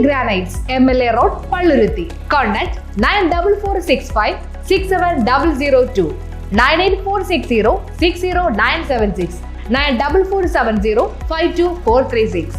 Granites, MLA Road, Palluruthi. Contact 9446567002 98460 60976 94470 52436.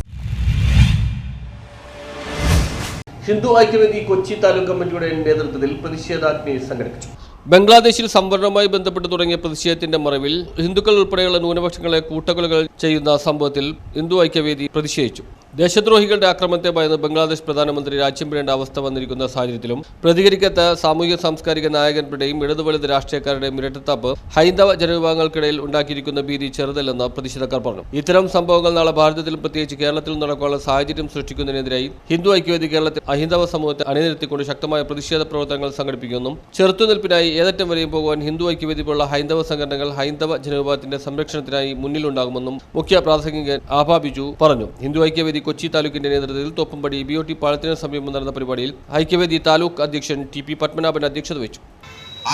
Hindu Aikyavedi Kochi taluk കമ്മിറ്റിയുടെ നേതൃത്വത്തിൽ പ്രതിഷേധാജ്ഞ സംഘടിപ്പിച്ചു ബംഗ്ലാദേശിൽ സംവരണവുമായി ബന്ധപ്പെട്ട് തുടങ്ങിയ പ്രതിഷേധത്തിന്റെ മറവിൽ ഹിന്ദുക്കൾ ഉൾപ്പെടെയുള്ള ന്യൂനപക്ഷങ്ങളെ കൂട്ടക്കൊലകൾ ചെയ്യുന്ന സംഭവത്തിൽ ഹിന്ദു ഐക്യവേദി പ്രതിഷേധിച്ചു ദേശദ്രോഹികളുടെ ആക്രമണത്തെ ഭയന്ന് ബംഗ്ലാദേശ് പ്രധാനമന്ത്രി രാജ്യം വിടേണ്ട അവസ്ഥ വന്നിരിക്കുന്ന സാഹചര്യത്തിലും പ്രതികരിക്കാത്ത സാമൂഹ്യ സാംസ്കാരിക നായകന്മാരുടെയും ഇടതുവലത് രാഷ്ട്രീയക്കാരുടെയും ഇരട്ടത്താപ്പ് ഹൈന്ദവ ജനവിഭാഗങ്ങൾക്കിടയിൽ ഉണ്ടാക്കിയിരിക്കുന്ന ഭീതി ചെറുതല്ലെന്ന് പ്രതിഷേധക്കാർ പറഞ്ഞു. ഇത്തരം സംഭവങ്ങൾ നാളെ ഭാരതത്തിലും പ്രത്യേകിച്ച് കേരളത്തിലും നടക്കാനുള്ള സാഹചര്യം സൃഷ്ടിക്കുന്നതിനെതിരായി ഹിന്ദു ഐക്യവേദി കേരളത്തിൽ അഹിന്ദവ സമൂഹത്തെ അണിനിരത്തിക്കൊണ്ട് ശക്തമായ പ്രതിഷേധ പ്രവർത്തനങ്ങൾ സംഘടിപ്പിക്കുമെന്നും ചെറുത്തുനിൽപ്പിനായി ഏതറ്റം വരെയും പോകുവാൻ ഹിന്ദു ഐക്യവേദി പോലുള്ള ഹൈന്ദവ സംഘടനകൾ ഹൈന്ദവ ജനവിഭാഗത്തിന്റെ സംരക്ഷണത്തിനായി മുന്നിലുണ്ടാകുമെന്നും മുഖ്യ പ്രാസംഗികൻ ആഭാ ബിജു പറഞ്ഞു. ഹിന്ദു ഐക്യവേദി കൊച്ചി താലൂക്കിന്റെ നേതൃത്വത്തിൽ തോപ്പുംപടി ബി ഒ ടി പാളത്തിന് സമീപം നടന്ന പരിപാടിയിൽ ഐക്യവേദി താലൂക്ക് അധ്യക്ഷൻ ടി പി പത്മനാഭൻ അധ്യക്ഷത വഹിച്ചു.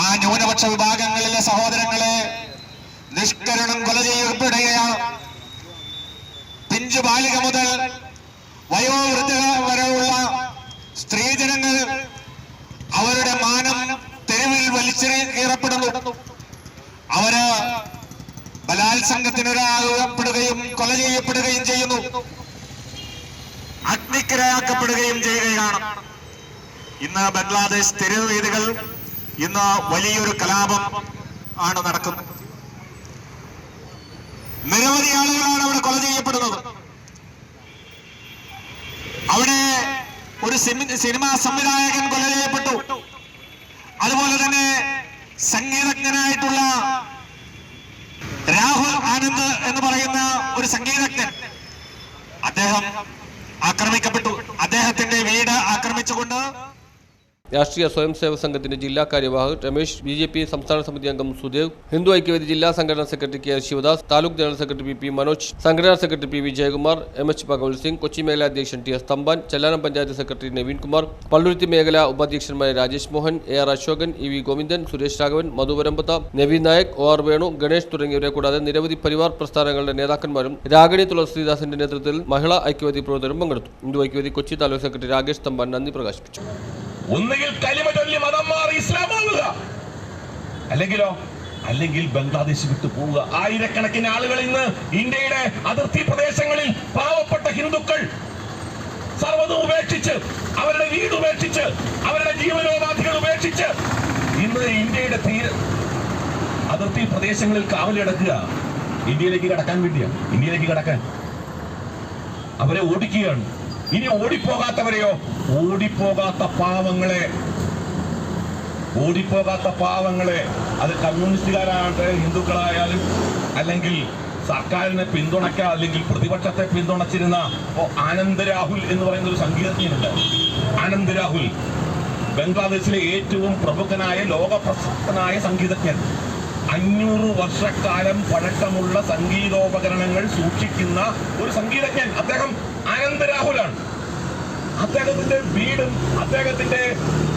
ആ ന്യൂനപക്ഷ വിഭാഗങ്ങളിലെ സഹോദരങ്ങളെ നിഷ്കരണം കൊല ചെയ്യപ്പെടുകയാണ്. പിഞ്ചു ബാലിക മുതൽ വയോവൃദ്ധ വരെയുള്ള സ്ത്രീജനങ്ങൾ അവരുടെ മാനം തെരുവിൽ വലിച്ചെറിയപ്പെടുന്നു അവർ ബലാത്സംഗത്തിനൊരാകപ്പെടുകയും കൊല ചെയ്യപ്പെടുകയും ചെയ്യുന്നു. അഗ്നിക്കിരയാക്കപ്പെടുകയും ചെയ്യുകയാണ്. ഇന്ന് ബംഗ്ലാദേശ് തെരുവ് വീതികൾ ഇന്ന് വലിയൊരു കലാപം ആണ് നടക്കുന്നത്. നിരവധി ആളുകളാണ് അവിടെ കൊല ചെയ്യപ്പെടുന്നത്. അവിടെ ഒരു സിനിമാ സംവിധായകൻ കൊല ചെയ്യപ്പെട്ടു. അതുപോലെ തന്നെ സംഗീതജ്ഞനായിട്ടുള്ള രാഹുൽ ആനന്ദ് എന്ന് പറയുന്ന ഒരു സംഗീതജ്ഞൻ. അദ്ദേഹം ആക്രമിക്കപ്പെട്ടു. അദ്ദേഹത്തിന്റെ വീട് ആക്രമിച്ചുകൊണ്ട് രാഷ്ട്രീയ സ്വയം സേവക സംഘത്തിന്റെ ജില്ലാ കാര്യവാഹ് രമേശ് ബി ജെ പി സംസ്ഥാന സമിതി അംഗം സുദേവ് ഹിന്ദു ഐക്യവേദി ജില്ലാ സംഘടനാ secretary K Sivadas taluk general secretary P P Manoj സംഘടനാ secretary P V Jayakumar M H Bhagavath Singh Kochi മേഖലാ അധ്യക്ഷൻ T S Thampan Chellanam panchayat secretary Naveen Kumar Palluruthy മേഖലാ ഉപാധ്യക്ഷന്മാരായ Rajesh Mohan A R Asokan E V Govindan Suresh Raghavan Madhuvarambath Naveen Nayak O R Venu Ganesh തുടങ്ങിയവരെ കൂടാതെ നിരവധി പരിവാർ പ്രസ്ഥാനങ്ങളുടെ നേതാക്കന്മാരും രാഗിണി തുളസീദാസിന്റെ നേതൃത്വത്തിൽ മഹിളാ ഐക്യവേദി പ്രവർത്തകരും പങ്കെടുത്തു. ഹിന്ദു ഐക്യവേദി കൊച്ചി താലൂക്ക് സെക്രട്ടറി രാകേഷ് തമ്പാൻ നന്ദി പ്രകാശിപ്പിച്ചു. ഒന്നുകിൽ കലിമ ചൊല്ലി മതം മാറി ഇസ്ലാമാവുക അല്ലെങ്കിലോ അല്ലെങ്കിൽ ബംഗ്ലാദേശ് വിട്ടു പോവുക. ആയിരക്കണക്കിന് ആളുകൾ ഇന്ന് ഇന്ത്യയുടെ അതിർത്തി പ്രദേശങ്ങളിൽ പാവപ്പെട്ട ഹിന്ദുക്കൾ സർവതും ഉപേക്ഷിച്ച് അവരുടെ വീട് ഉപേക്ഷിച്ച് അവരുടെ ജീവനോപാധികൾ ഉപേക്ഷിച്ച് ഇന്ന് ഇന്ത്യയുടെ തീര അതിർത്തി പ്രദേശങ്ങളിൽ കാവലിടക്കുക ഇന്ത്യയിലേക്ക് കടക്കാൻ വേണ്ടിയാണ്. ഇന്ത്യയിലേക്ക് കടക്കാൻ. അവരെ ഓടിക്കുകയാണ്. ഇനി ഓടിപ്പോകാത്തവരെയോ? ഓടിപ്പോകാത്ത പാവങ്ങളെ. ഓടിപ്പോകാത്ത പാവങ്ങളെ. അത് കമ്മ്യൂണിസ്റ്റുകാരാകട്ടെ ഹിന്ദുക്കളായാലും അല്ലെങ്കിൽ സർക്കാരിനെ പിന്തുണയ്ക്കാൻ അല്ലെങ്കിൽ പ്രതിപക്ഷത്തെ പിന്തുണച്ചിരുന്ന ആനന്ദ് രാഹുൽ എന്ന് പറയുന്ന ഒരു സംഗീതജ്ഞനുണ്ട്. ആനന്ദ് രാഹുൽ. ബംഗ്ലാദേശിലെ ഏറ്റവും പ്രമുഖനായ ലോക പ്രശസ്തനായ സംഗീതജ്ഞൻ. അഞ്ഞൂറ് വർഷക്കാലം പഴക്കമുള്ള സംഗീതോപകരണങ്ങൾ സൂക്ഷിക്കുന്ന ഒരു സംഗീതജ്ഞൻ. അദ്ദേഹം ആനന്ദ് രാഹുലാണ്. അദ്ദേഹത്തിന്റെ വീടും അദ്ദേഹത്തിന്റെ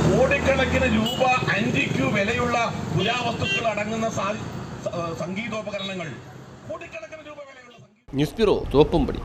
കോടിക്കണക്കിന് രൂപ അഞ്ചിക്കു വിലയുള്ള പുരാവസ്തുക്കൾ അടങ്ങുന്ന സംഗീതോപകരണങ്ങൾ. കോടിക്കണക്കിന് രൂപ വിലയുള്ള ന്യൂസ് ബ്യൂറോ തോപ്പുംപടി.